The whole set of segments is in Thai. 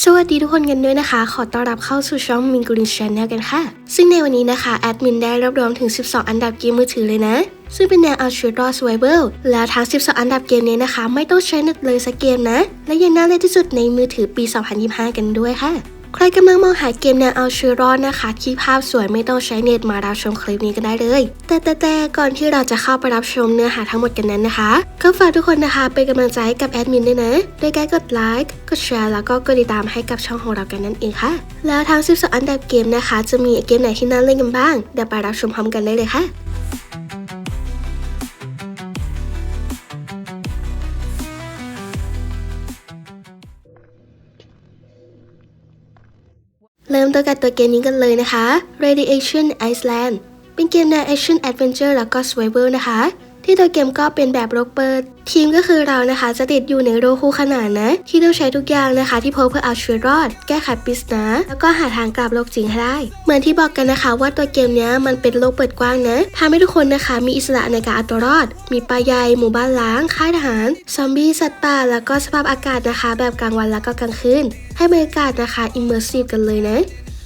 สวัสดีทุกคนกันด้วยนะคะ ขอต้อนรับเข้าสู่ช่องมิงกุลินช n แนลกันค่ะ ซึ่งในวันนี้นะคะ แอดมินได้รวบรวมถึง 12 อันดับเกมมือถือเลยนะ ซึ่งเป็นแนวเอาชีวิตรอด survival แล้วทั้ง 12 อันดับเกมนี้นะคะ ไม่ต้องใช้เน็ตเลยสักเกมนะ และยังน่าเล่นที่สุดในมือถือปี 2025 กันด้วยค่ะ ใครกำลังมองหาเกมแนวเอาชีวิตรอดนะคะที่ภาพสวยไม่ต้องใช้เน็ตมารับชมคลิปนี้กันได้เลย แต่แต่แต่ก่อนที่เราจะเข้าไปรับชมเนื้อหาทั้งหมดกันนั้นนะคะก็ฝากทุกคนนะคะเป็นกำลังใจให้กับแอดมินด้วยนะโดยการกดไลค์กดแชร์แล้วก็กดติดตามให้กับช่องของเรากันนั่นเองค่ะ แล้วทั้ง 12 อันดับเกมนะคะ จะมีเกมไหนที่น่าเล่นกันบ้างเดี๋ยวไปรับชมพร้อมกันได้เลยค่ะ ริ่มต้นกับตัวเกมนี้กันเลยนะคะ Radiation Island เป็นเกมแนว Action Adventure แล้วก็ Survival นะคะ ที่ตัวเกมก็เป็นแบบโลกเปิด ทีมก็คือเรานะคะจะติดอยู่ในโลกคู่ขนานนะ ที่ต้องใช้ทุกอย่างนะคะ ที่พบเพื่อเอาชีวิตรอด แก้ไขปริศนาแล้วก็หาทางกลับโลกจริงให้ได้ เหมือนที่บอกกันนะคะว่าตัวเกมนี้มันเป็นโลกเปิดกว้างนะทำให้ทุกคนนะคะ มีอิสระในการเอาตัวรอด มีป่าใหญ่หมู่บ้านล้าง ค่ายทหาร ซอมบี้สัตว์ป่าแล้วก็สภาพอากาศนะคะ แบบกลางวันแล้วก็กลางคืนให้บรรยากาศนะคะ immersive กันเลยนะ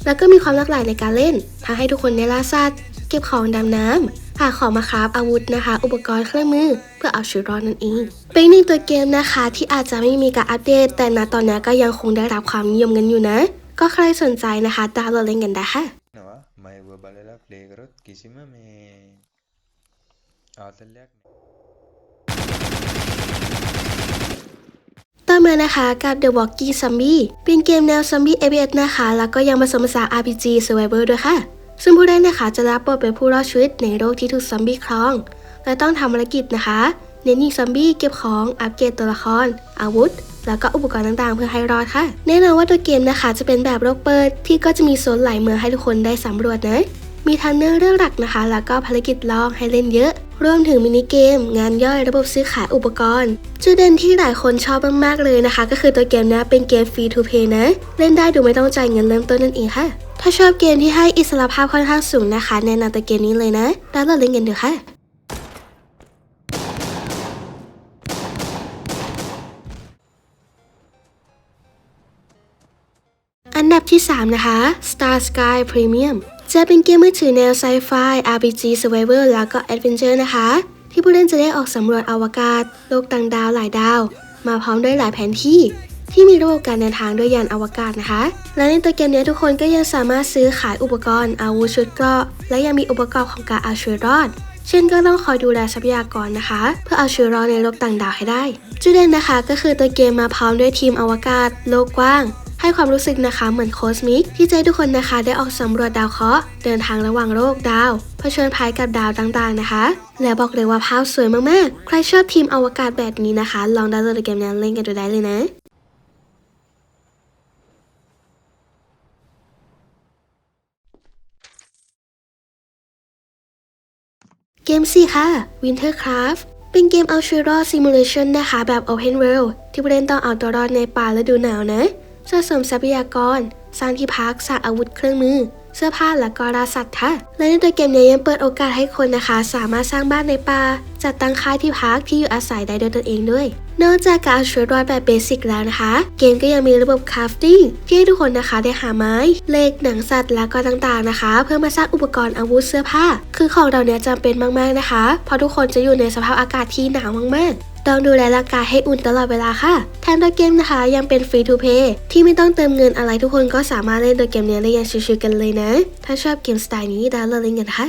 แล้วก็มีความหลากหลายในการเล่นทั้งให้ทุกคนได้ล่าสัตว์ เก็บของดำน้ำหาของมาคราฟอาวุธนะคะ อุปกรณ์เครื่องมือ เพื่อเอาชีวิตรอดนั่นเอง เป็นอีกหนึ่งตัวเกมนะคะ ที่อาจจะไม่มีการอัปเดต แต่ณตอนนี้ก็ยังคงได้รับความนิยมกันอยู่นะ ก็ใครสนใจนะคะดาวน์โหลดเล่นกันได้ค่ะ No, mai balela playground kisima me atalyak ต่อมานะคะกับ The Walking Zombie เป็นเกมแนว Zombie FPS นะคะ แล้วก็ยังผสมผสาน RPG Survivor ด้วยค่ะ ซึ่งผู้เล่นนะคะจะรับบทเป็นผู้รอดชีวิตในโลกที่ถูกซอมบี้ครอง และต้องทำภารกิจนะคะเน้นยิงซอมบี้เก็บของอัปเกรดตัวละคร อาวุธ แล้วก็อุปกรณ์ต่างๆ เพื่อให้รอดค่ะ แน่นอนว่าตัวเกมนะคะ จะเป็นแบบโลกเปิดที่ก็จะมีโซนหลายเมืองให้ทุกคนได้สำรวจนะมีทั้งเนื้อเรื่องหลักนะคะ แล้วก็ภารกิจลองให้เล่นเยอะ รวมถึงมินิเกม งานย่อยระบบซื้อขายอุปกรณ์ จุดเด่นที่หลายคนชอบมากๆเลยนะคะ ก็คือตัวเกมนี้เป็นเกมฟรีทูเพย์นะ เล่นได้โดยไม่ต้องจ่ายเงินเริ่มต้นนั่นเองค่ะ ถ้าชอบเกมที่ให้อิสระภาพค่อนข้างสูงนะคะ แนะนำตัวเกมนี้เลยนะดาวน์โหลดเล่นกันเดี๋ยวค่ะอันดับที่ 3 นะคะ Star Sky Premium จะเป็นเกมมือถือแนวไซไฟ RPG Survival แล้วก็ Adventure นะคะ ที่ผู้เล่นจะได้ออกสำรวจอวกาศ โลกต่างดาวหลายดาว มาพร้อมด้วยหลายแผนที่ ที่มีระบบการเดินทางด้วยยานอวกาศนะคะ และในตัวเกมนี้ทุกคนก็ยังสามารถซื้อขายอุปกรณ์ อาวุธชุดเกราะและยังมีอุปกรณ์ของการเอาชีวิตรอดเช่นก็ต้องคอยดูแลทรัพยากรนะคะ เพื่อเอาชีวิตรอดในโลกต่างดาวให้ได้ จุดเด่นนะคะก็คือตัวเกมมาพร้อมด้วยทีมอวกาศ โลกกว้าง ให้ความรู้สึกนะคะเหมือนโคสมิก ที่ใจะให้ทุกคนนะคะได้ออกสำรวจดาวเคราะห์เดินทางระหว่างโลกดาวเผชิญภัยกับดาวต่างๆนะคะ และบอกเลยว่าภาพสวยมากๆ ใครชอบทีมอวกาศแบบนี้นะคะ ลองดาวน์โหลดเกมนี้เล่นกันดูได้เลยนะเกม 4 ค่ะ Wintercraft เป็นเกมเอาชีวิตรอด Simulation นะคะ แบบ Open World ที่ผู้เล่นต้องเอาตัวรอดในป่าฤดูหนาวนะ สะสมทรัพยากร สร้างที่พัก สร้างอาวุธเครื่องมือ เสื้อผ้าและก็ราสัตว์ค่ะ และในตัวเกมนี้ยังเปิดโอกาสให้คนนะคะ สามารถสร้างบ้านในป่า จัดตั้งค่ายที่พักที่อยู่อาศัยได้โดยตนเองด้วย นอกจากการเอาชีวิตรอดแบบเบสิกแล้วนะคะ เกมก็ยังมีระบบคราฟติ้งที่ให้ทุกคนนะคะได้หาไม้ เหล็ก หนังสัตว์ แล้วก็ต่างๆนะคะ เพื่อมาสร้างอุปกรณ์อาวุธเสื้อผ้า คือของเราเนี้ยจำเป็นมากๆนะคะ เพราะทุกคนจะอยู่ในสภาพอากาศที่หนาวมากๆ ต้องดูแลร่างกายให้อุ่นตลอดเวลาค่ะ แถมตัวเกมนะคะยังเป็นฟรีทูเพย์ที่ไม่ต้องเติมเงินอะไรทุกคนก็สามารถเล่นตัวเกมนี้ได้อย่างชิวๆกันเลยนะ ถ้าชอบเกมสไตล์นี้ดาวน์โหลดเล่นกันค่ะ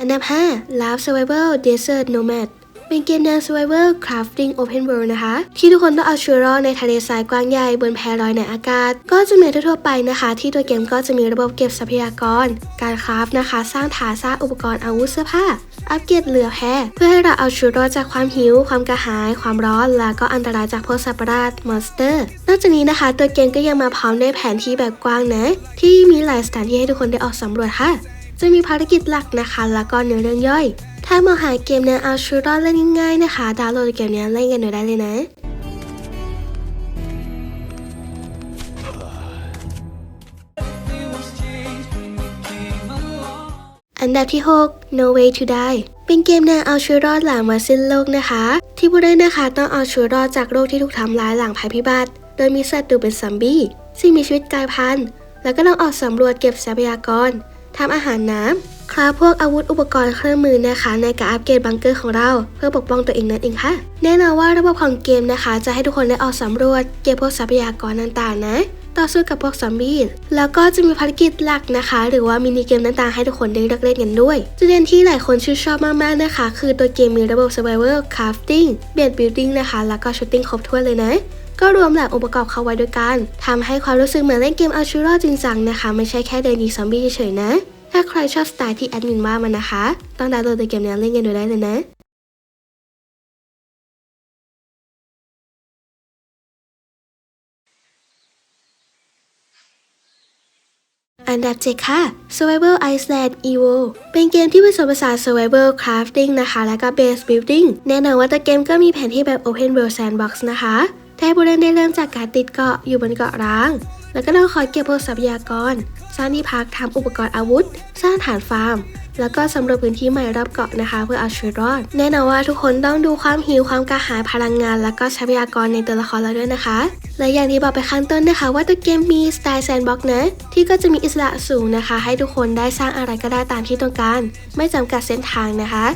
อันดับ 5 Love Survival Desert Nomad เป็นเกมแนว Survival Crafting Open World นะคะ ที่ทุกคนต้องเอาชีวิตรอดในทะเลทรายกว้างใหญ่บนแพลอยในอากาศ ก็จะเหมือนทั่วไปนะคะ ที่ตัวเกมก็จะมีระบบเก็บทรัพยากร การคราฟนะคะ สร้างฐานสร้างอุปกรณ์อาวุธเสื้อผ้า อัปเกรดเรือแพเพื่อให้เราเอาชีวิตรอดจากความหิว ความกระหาย ความร้อนและก็อันตรายจากพวกสัตว์ประหลาดมอนสเตอร์นอกจากนี้นะคะ ตัวเกมก็ยังมาพร้อมด้วยแผนที่แบบกว้างนะที่มีหลายสถานที่ให้ทุกคนได้ออกสำรวจค่ะจะมีภารกิจหลักนะคะ แล้วก็เนื้อเรื่องย่อย ถ้ามองหาเกมแนวเอาชีวิตรอดเล่นง่ายๆนะคะ ดาวน์โหลดเกมนี้เล่นกันหน่อยได้เลยนะอันดับที่ 6 No Way to Die เป็นเกมแนวเอาชีวิตรอดหลังมาสิ้นโลกนะคะ ที่ผู้เล่นนะคะต้องเอาชีวิตรอดจากโรคที่ถูกทำร้ายหลังภัยพิบัติ โดยมีศัตรูเป็นซัมบี้ซึ่งมีชีวิตกลายพันธุ์ แล้วก็ต้องออกสำรวจเก็บทรัพยากรทำอาหารน้ำ คราพวกอาวุธอุปกรณ์เครื่องมือนะคะ ในการอัปเกรดบังเกอร์ของเรา เพื่อปกป้องตัวเองนั่นเองค่ะ แน่นอนว่าระบบของเกมนะคะ จะให้ทุกคนได้ออกสำรวจเก็บพวกทรัพยากรต่างๆ นะต่อสู้กับพวกซอมบี้ แล้วก็จะมีภารกิจหลักนะคะ หรือว่ามินิเกมต่างๆให้ทุกคนได้เลือกเล่นกันด้วย จุดเด่นที่หลายคนชื่นชอบมากๆนะคะ คือตัวเกมมีระบบ survival crafting base building นะคะ แล้วก็ shooting ครบถ้วนเลยนะ ก็รวมหลักองค์ประกอบเข้าไว้ด้วยกันทำให้ความรู้สึกเหมือนเล่นเกมเอาชีวิตรอดจริงจังนะคะ ไม่ใช่แค่เดินยิงซอมบี้เฉยๆนะ ถ้าใครชอบสไตล์ที่แอดมินว่ามันนะคะ ต้องดาวน์โหลดตัวเกมนี้เล่นกันดูได้เลยนะอันดับ7ค่ะ Survival Iceland Evo เป็นเกมที่ผสมผสาน Survival Crafting นะคะ และก็ Base Building แน่นอนว่าตัวเกมก็มีแผนที่แบบ Open World Sandbox นะคะแต่ผู้เล่นได้เริ่มจากการติดเกาะอยู่บนเกาะร้าง แล้วก็ต้องคอยเก็บพวกทรัพยากร สร้างที่พักทำอุปกรณ์อาวุธ สร้างฐานฟาร์ม แล้วก็สำรวจพื้นที่ใหม่รอบเกาะนะคะ เพื่อเอาชีวิตรอด แน่นอนว่าทุกคนต้องดูความหิวความกระหายพลังงาน แล้วก็ทรัพยากรในตัวละครเราด้วยนะคะ และอย่างที่บอกไปข้างต้นนะคะ ว่าตัวเกมมีสไตล์แซนด์บ็อกนะที่ก็จะมีอิสระสูงนะคะ ให้ทุกคนได้สร้างอะไรก็ได้ตามที่ต้องการ ไม่จำกัดเส้นทางนะคะ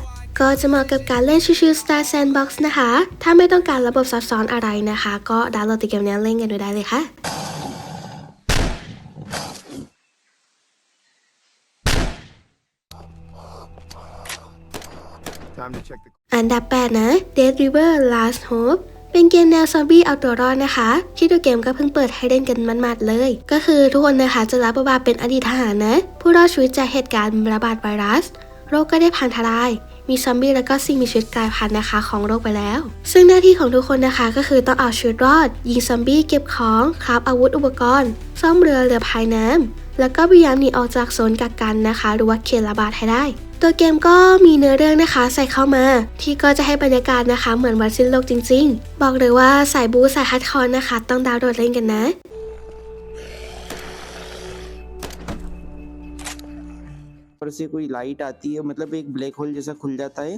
ก็จะเหมาะกับการเล่นชิวๆสไตล์แซนด์บ็อกซ์นะคะ ถ้าไม่ต้องการระบบซับซ้อนอะไรนะคะ ก็ดาวน์โหลดเกมนี้เล่นกันดูได้เลยค่ะ อันดับ 8 นะ Dead River Last Hope เป็นเกมแนวซอมบี้เอาตัวรอดนะคะ ที่ตัวเกมก็เพิ่งเปิดให้เล่นกันมันๆเลย ก็คือทุกคนนะคะจะรับบทบาทเป็นอดีตทหารนะ ผู้รอดชีวิตจากเหตุการณ์ระบาดไวรัส โรคก็ได้พันทลาย มีซอมบี้แล้วก็สิ่งมีชีวิตกลายพันธุ์นะคะของโรคไปแล้ว ซึ่งหน้าที่ของทุกคนนะคะก็คือต้องเอาชีวิตรอด ยิงซอมบี้เก็บของคราฟอาวุธอุปกรณ์ ซ่อมเรือเรือพายน้ำแล้วก็พยายามหนีออกจากโซนกักกันนะคะ หรือว่าเขตระบาดให้ได้ ตัวเกมก็มีเนื้อเรื่องนะคะใส่เข้ามา ที่ก็จะให้บรรยากาศนะคะ เหมือนวันสิ้นโลกจริง ๆ บอกเลยว่าสายบูสายฮัดคอร์นะคะ ต้องดาวน์โหลดเล่นกันนะ ऊपर से कोई लाइट आती है मतलब एक black hole जैसा खुल जाता है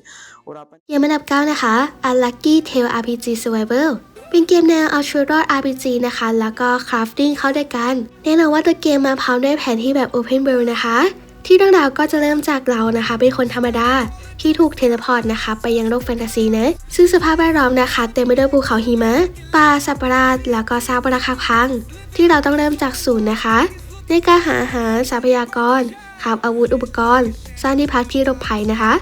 और अपन เกมอันดับ 9 นะคะ Unlucky Tale RPG Survival เป็นเกมแนวเอาชีวิตรอด RPG นะคะ แล้วก็ crafting เข้าด้วยกัน แน่นอนว่าตัวเกมมาพร้อมด้วยแผนที่แบบ Open World นะคะ ที่เรื่องราวก็จะเริ่มจากเรานะคะ เป็นคนธรรมดา ที่ถูกเทเลพอร์ตนะคะ ไปยังโลกแฟนตาซีนะซึ่งสภาพแวดล้อมนะคะ เต็มไปด้วยภูเขาหิมะป่าสัปราดแล้วก็ซากปรักหักพัง ที่เราต้องเริ่มจากศูนย์นะคะ ในการหาอาหารทรัพยากรขับอาวุธอุปกรณ์ สร้างที่พักที่หลบภัยนะคะ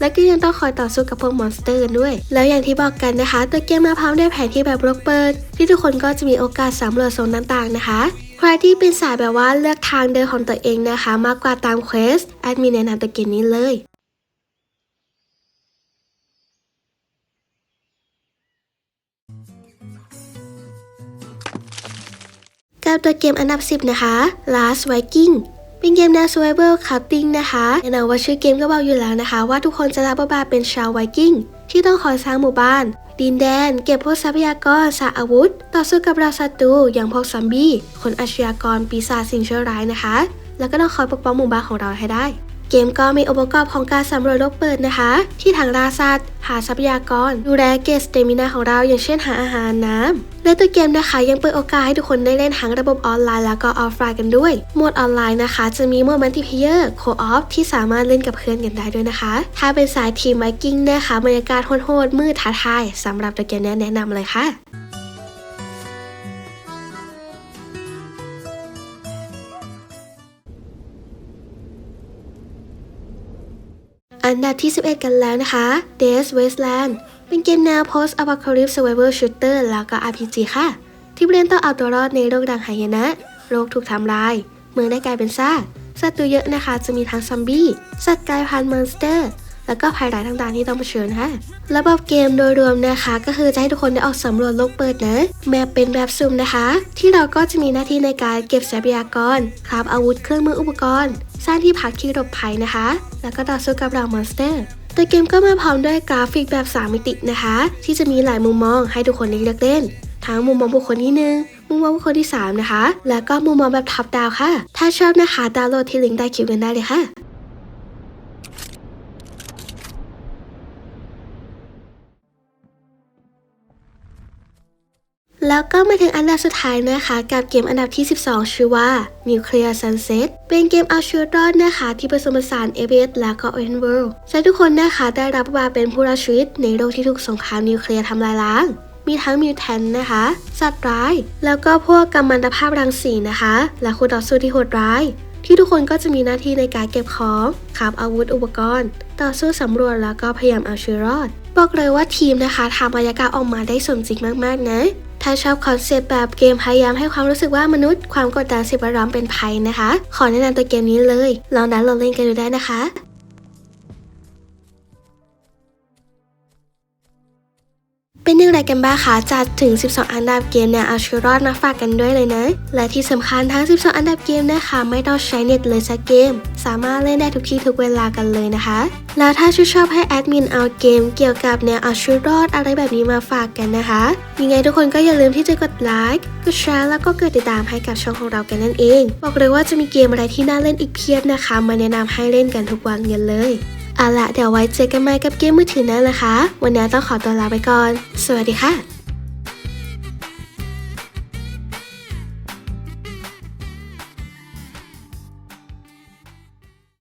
และก็ยังต้องคอยต่อสู้กับพวกมอนสเตอร์กันด้วย แล้วอย่างที่บอกกันนะคะ ตัวเกมมาพร้อมด้วยแผนที่แบบโลกเปิด ที่ทุกคนก็จะมีโอกาสสำรวจโซนต่างๆนะคะ ใครที่เป็นสายแบบว่าเลือกทางเดินของตัวเองนะคะ มากกว่าตามเควสแอดมินแนะนำตัวเกมนี้เลยกับตัวเกมอันดับ 10 นะคะ Last Viking เป็นเกมแนว Survival Crafting นะคะแน่นอนว่าชื่อเกมก็บอกอยู่แล้วนะคะ ว่าทุกคนจะรับบทบาทเป็นชาวไวกิ้งที่ต้องคอยสร้างหมู่บ้าน ดินแดน เก็บพวกทรัพยากรสาอาวุธ ต่อสู้กับเราศัตรูอย่างพวกซอมบี้ คนอาชญากรปีศาจสิ่งชั่วร้ายนะคะ แล้วก็ต้องคอยปกป้องหมู่บ้านของเราให้ได้ เกมก็มีองค์ประกอบของการสำรวจโลกเปิดนะคะ ที่ทางล่าสัตว์หาทรัพยากร ดูแลเกสเตมินาของเราอย่างเช่นหาอาหารน้ำ และตัวเกมนะคะยังเปิดโอกาสให้ทุกคนได้เล่นทั้งระบบออนไลน์แล้วก็ออฟไลน์กันด้วยโหมดออนไลน์นะคะ จะมีโหมดมัลติเพเยอร์โคออฟที่สามารถเล่นกับเพื่อนกันได้ด้วยนะคะ ถ้าเป็นสายทีมไวกิ้งนะคะบรรยากาศโหดๆมืดท้าทายสำหรับตัวเกมนี้แนะนำเลยค่ะ อันดับที่ 11 กันแล้วนะคะ Death Wasteland เป็นเกมแนว Post Apocalypse Survival Shooter แล้วก็ RPG ค่ะ ที่ผู้เล่นต้องเอาตัวรอดในโลกดังหายนะ โลกถูกทำลาย เมืองได้กลายเป็นซากสัตว์ตัวเยอะนะคะ จะมีทั้งซอมบี้ สัตว์กลายพันธุ์มอนสเตอร์ แล้วก็ภัยร้ายต่างๆที่ต้องเผชิญค่ะระบบเกมโดยรวมนะคะ ก็คือจะให้ทุกคนได้ออกสำรวจโลกเปิดนะแมปเป็นแบบซุ่มนะคะ ที่เราก็จะมีหน้าที่ในการเก็บทรัพยากรคราบอาวุธเครื่องมืออุปกรณ์ สร้างที่พักที่หลบภัยนะคะ แล้วก็ต่อสู้กับเหล่ามอนสเตอร์ตัวเกมก็มาพร้อมด้วยกราฟิกแบบ 3 มิตินะคะ ที่จะมีหลายมุมมองให้ทุกคนได้เลือกเล่น ทั้งมุมมองบุคคลที่หนึ่งมุมมองบุคคลที่ 3 นะคะ แล้วก็มุมมองแบบท็อปดาวค่ะ ถ้าชอบนะคะดาวน์โหลดที่ลิงก์ใต้คลิปกันได้เลยค่ะ แล้วก็มาถึงอันดับสุดท้ายนะคะ กับเกมอันดับที่ 12 ชื่อว่า Nuclear Sunset เป็นเกมเอาชีวิตรอดนะคะ ที่ผสมผสาน FPS และก็ Open World ใช้ทุกคนนะคะได้รับบาเป็นผู้รอดชีวิตในโลกที่ถูกสงครามนิวเคลียร์ทำลายล้าง มีทั้งมิวแทนนะคะ สัตว์ร้าย แล้วก็พวกกัมมันตภาพรังสีนะคะ และคู่ต่อสู้ที่โหดร้าย ที่ทุกคนก็จะมีหน้าที่ในการเก็บของขับอาวุธอุปกรณ์ ต่อสู้สำรวจแล้วก็พยายามเอาชีวิตรอดบอกเลยว่าทีมนะคะทำบรรยากาศออกมาได้สมจริงมากๆนะ ถ้าชอบคอนเซปต์แบบเกมพยายามให้ความรู้สึกว่ามนุษย์ ความกดดันสิ่งแวดล้อมเป็นภัยนะคะ ขอแนะนำตัวเกมนี้เลย ลองดันโหลดเล่นกันดูได้นะคะ เป็นอย่างไรกันบ้างคะจัดถึง 12 อันดับเกมเนี่ยเอาชีวิตรอดมาฝากกันด้วยเลยนะ และที่สำคัญทั้ง 12 อันดับเกมนะคะ ไม่ต้องใช้เน็ตเลยสักเกม สามารถเล่นได้ทุกที่ทุกเวลากันเลยนะคะ แล้วถ้าชื่นชอบให้แอดมินเอาเกมเกี่ยวกับแนวเอาชีวิตรอดอะไรแบบนี้มาฝากกันนะคะยังไงทุกคนก็อย่าลืมที่จะกดไลค์กดแชร์แล้วก็กดติดตามให้กับช่องของเรากันนั่นเอง บอกเลยว่าจะมีเกมอะไรที่น่าเล่นอีกเพียบนะคะ มาแนะนำให้เล่นกันทุกวันกันเลย เอาละเดี๋ยวไว้เจอกันใหม่กับเกมมือถือนั่นนะคะ วันนี้ต้องขอตัวลาไปก่อน สวัสดีค่ะ